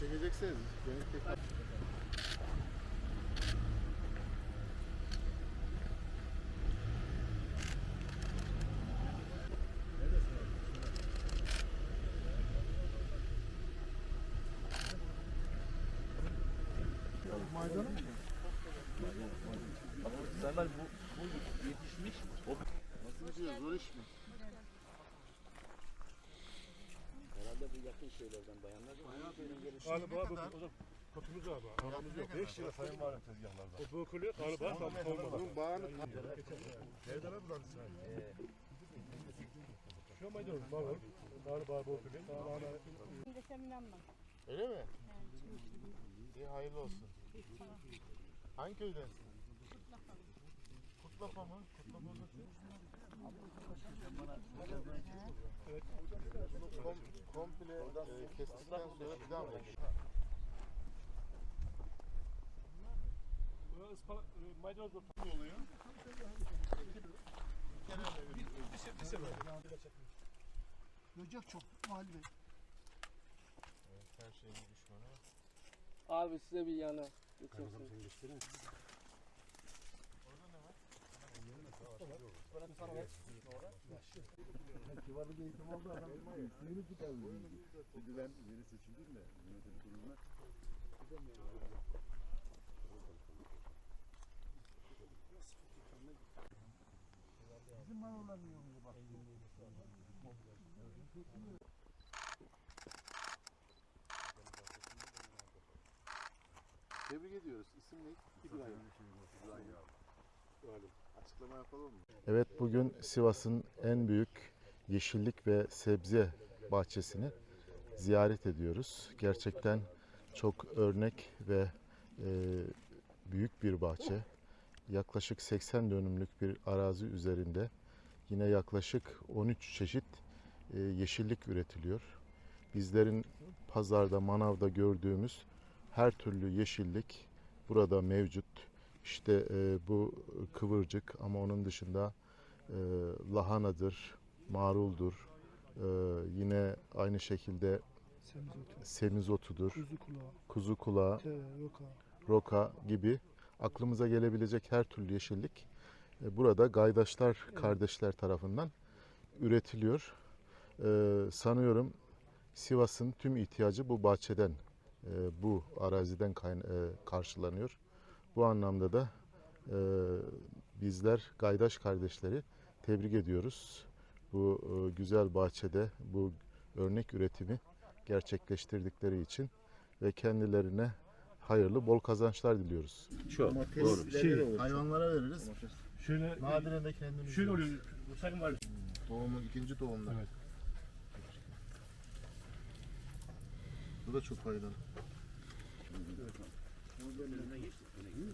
Çekecekseniz beni tekrar... Maydanoz mu? Serdar bu, bu yetişmiş mi? O Nasıl gidiyor? Zor iş mi? Yakın şeylerden bayanlar? Galiba bu hocam kutumuz galiba. Aramız yok. 5 lira sayın var tezgahlarda. O bökülüyor galiba tam olmadı. Bunun bağını Nereden abi lan sen? Şu maydanoz var. Galiba bökülüyor. Galiba Desem inanmam. Öyle mi? İyi hayırlı olsun. Hangi köydensin? Kutlapa mı? Kutlapa. Kom, komple e, kestikten sonra bir daha mı yapıyorsun? Oluyor? Böcek çok Mahal Bey. Evet, her şeyin düşmanı. Abi size bir yana geçersin. Kivarlık eğitim aldı adam. Suyunu tutar. Şimdi ben yeni seçildim de yönetim kuruluna. Bizim manoların yolunu bak. Tebrik ediyoruz. İsim ne? İbrahim. İbrahim. Açıklama yapalım mı? Evet bugün Sivas'ın en büyük yeşillik ve sebze bahçesini ziyaret ediyoruz. Gerçekten çok örnek ve e, büyük bir bahçe. Yaklaşık 80 dönümlük bir arazi üzerinde yine yaklaşık 13 çeşit e, yeşillik üretiliyor. Bizlerin pazarda, manavda gördüğümüz her türlü yeşillik burada mevcut. İşte e, bu kıvırcık ama onun dışında e, lahanadır, maruldur, e, yine aynı şekilde Semizotu, semizotudur, kuzu kulağı, kuzu kulağı, te, yoka. roka gibi aklımıza gelebilecek her türlü yeşillik e, burada Gaydaşlar kardeşler tarafından üretiliyor. E, sanıyorum Sivas'ın tüm ihtiyacı bu bahçeden, e, bu araziden kayna- e, karşılanıyor. Bu anlamda da e, bizler Gaydaş kardeşleri tebrik ediyoruz. Bu e, güzel bahçede bu örnek üretimi gerçekleştirdikleri için ve kendilerine hayırlı bol kazançlar diliyoruz. Çok doğru. Şey, Hayvanlara veririz. şöyle Nadiren de kendimiz şöyle oluyor. Sakın var. Tohumu, ikinci tohumlar. Evet. Bu da çok faydalı. Вона є? Вона є.